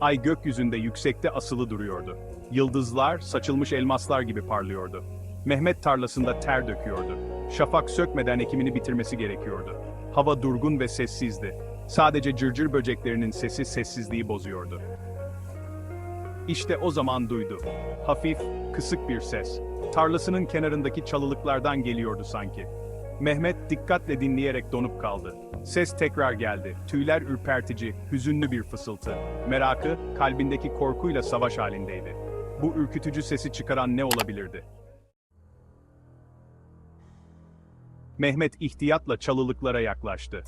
Ay gökyüzünde yüksekte asılı duruyordu. Yıldızlar saçılmış elmaslar gibi parlıyordu. Mehmet tarlasında ter döküyordu. Şafak sökmeden ekimini bitirmesi gerekiyordu. Hava durgun ve sessizdi. Sadece cırcır böceklerinin sesi sessizliği bozuyordu. İşte o zaman duydu. Hafif, kısık bir ses. Tarlasının kenarındaki çalılıklardan geliyordu sanki. Mehmet dikkatle dinleyerek donup kaldı. Ses tekrar geldi. Tüyler ürpertici, hüzünlü bir fısıltı. Merakı, kalbindeki korkuyla savaş halindeydi. Bu ürkütücü sesi çıkaran ne olabilirdi? Mehmet ihtiyatla çalılıklara yaklaştı.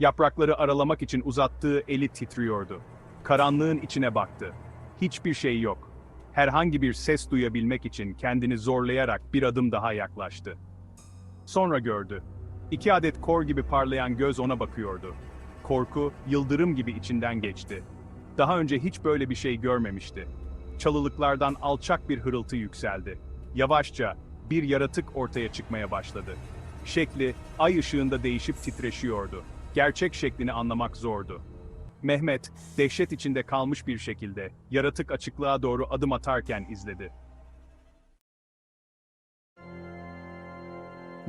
Yaprakları aralamak için uzattığı eli titriyordu. Karanlığın içine baktı. Hiçbir şey yok. Herhangi bir ses duyabilmek için kendini zorlayarak bir adım daha yaklaştı. Sonra gördü. İki adet kor gibi parlayan göz ona bakıyordu. Korku, yıldırım gibi içinden geçti. Daha önce hiç böyle bir şey görmemişti. Çalılıklardan alçak bir hırıltı yükseldi. Yavaşça bir yaratık ortaya çıkmaya başladı. Şekli, ay ışığında değişip titreşiyordu. Gerçek şeklini anlamak zordu. Mehmet, dehşet içinde kalmış bir şekilde, yaratık açıklığa doğru adım atarken izledi.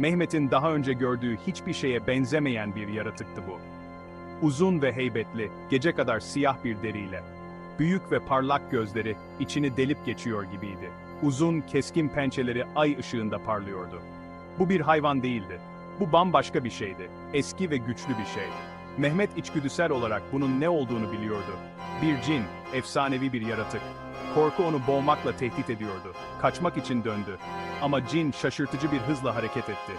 Mehmet'in daha önce gördüğü hiçbir şeye benzemeyen bir yaratıktı bu. Uzun ve heybetli, gece kadar siyah bir deriyle. Büyük ve parlak gözleri içini delip geçiyor gibiydi. Uzun, keskin pençeleri ay ışığında parlıyordu. Bu bir hayvan değildi. Bu bambaşka bir şeydi. Eski ve güçlü bir şey. Mehmet içgüdüsel olarak bunun ne olduğunu biliyordu. Bir cin, efsanevi bir yaratık. Korku onu boğmakla tehdit ediyordu. Kaçmak için döndü. Ama cin şaşırtıcı bir hızla hareket etti.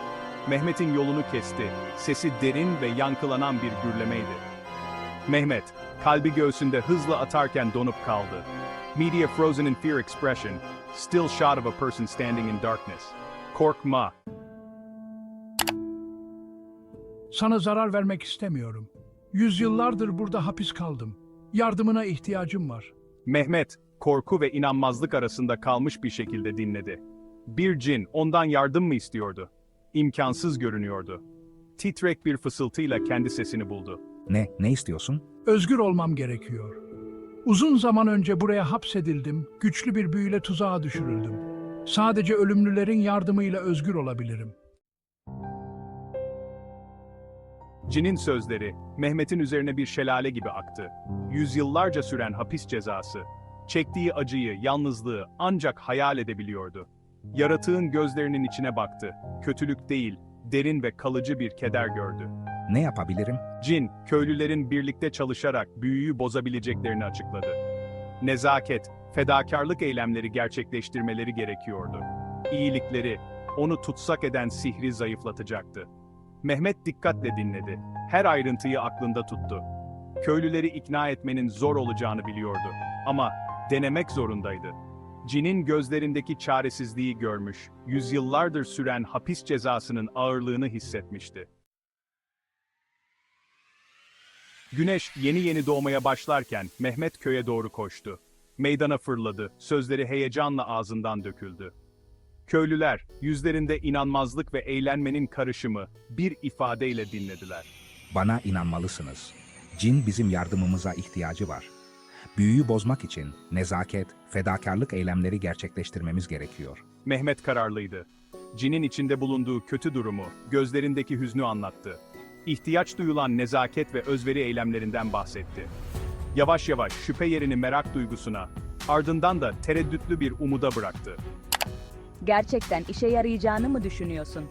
Mehmet'in yolunu kesti. Sesi derin ve yankılanan bir gürlemeydi. Mehmet, kalbi göğsünde hızla atarken donup kaldı. Media frozen in fear expression, still shot of a person standing in darkness. Korkma. Sana zarar vermek istemiyorum. Yüzyıllardır burada hapis kaldım. Yardımına ihtiyacım var. Mehmet, korku ve inanmazlık arasında kalmış bir şekilde dinledi. Bir cin ondan yardım mı istiyordu? İmkansız görünüyordu. Titrek bir fısıltıyla kendi sesini buldu. Ne, ne istiyorsun? Özgür olmam gerekiyor. Uzun zaman önce buraya hapsedildim, güçlü bir büyüyle tuzağa düşürüldüm. Sadece ölümlülerin yardımıyla özgür olabilirim. Cinin sözleri, Mehmet'in üzerine bir şelale gibi aktı. Yüzyıllarca süren hapis cezası. Çektiği acıyı, yalnızlığı ancak hayal edebiliyordu. Yaratığın gözlerinin içine baktı. Kötülük değil, derin ve kalıcı bir keder gördü. Ne yapabilirim? Cin, köylülerin birlikte çalışarak büyüyü bozabileceklerini açıkladı. Nezaket, fedakarlık eylemleri gerçekleştirmeleri gerekiyordu. İyilikleri, onu tutsak eden sihri zayıflatacaktı. Mehmet dikkatle dinledi. Her ayrıntıyı aklında tuttu. Köylüleri ikna etmenin zor olacağını biliyordu. Ama denemek zorundaydı. Cin'in gözlerindeki çaresizliği görmüş, yüzyıllardır süren hapis cezasının ağırlığını hissetmişti. Güneş yeni yeni doğmaya başlarken Mehmet köye doğru koştu. Meydana fırladı, sözleri heyecanla ağzından döküldü. Köylüler, yüzlerinde inanmazlık ve eğlenmenin karışımı bir ifadeyle dinlediler. Bana inanmalısınız. Cin bizim yardımımıza ihtiyacı var. Büyüyü bozmak için nezaket, fedakarlık eylemleri gerçekleştirmemiz gerekiyor. Mehmet kararlıydı. Cin'in içinde bulunduğu kötü durumu, gözlerindeki hüznü anlattı. İhtiyaç duyulan nezaket ve özveri eylemlerinden bahsetti. Yavaş yavaş şüphe yerini merak duygusuna, ardından da tereddütlü bir umuda bıraktı. Gerçekten işe yarayacağını mı düşünüyorsun?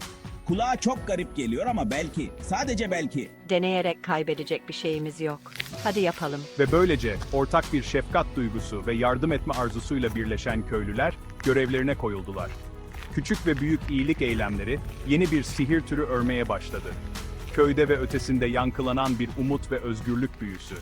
Kulağa çok garip geliyor ama belki, sadece belki. Deneyerek kaybedecek bir şeyimiz yok. Hadi yapalım. Ve böylece ortak bir şefkat duygusu ve yardım etme arzusuyla birleşen köylüler görevlerine koyuldular. Küçük ve büyük iyilik eylemleri yeni bir sihir türü örmeye başladı. Köyde ve ötesinde yankılanan bir umut ve özgürlük büyüsü.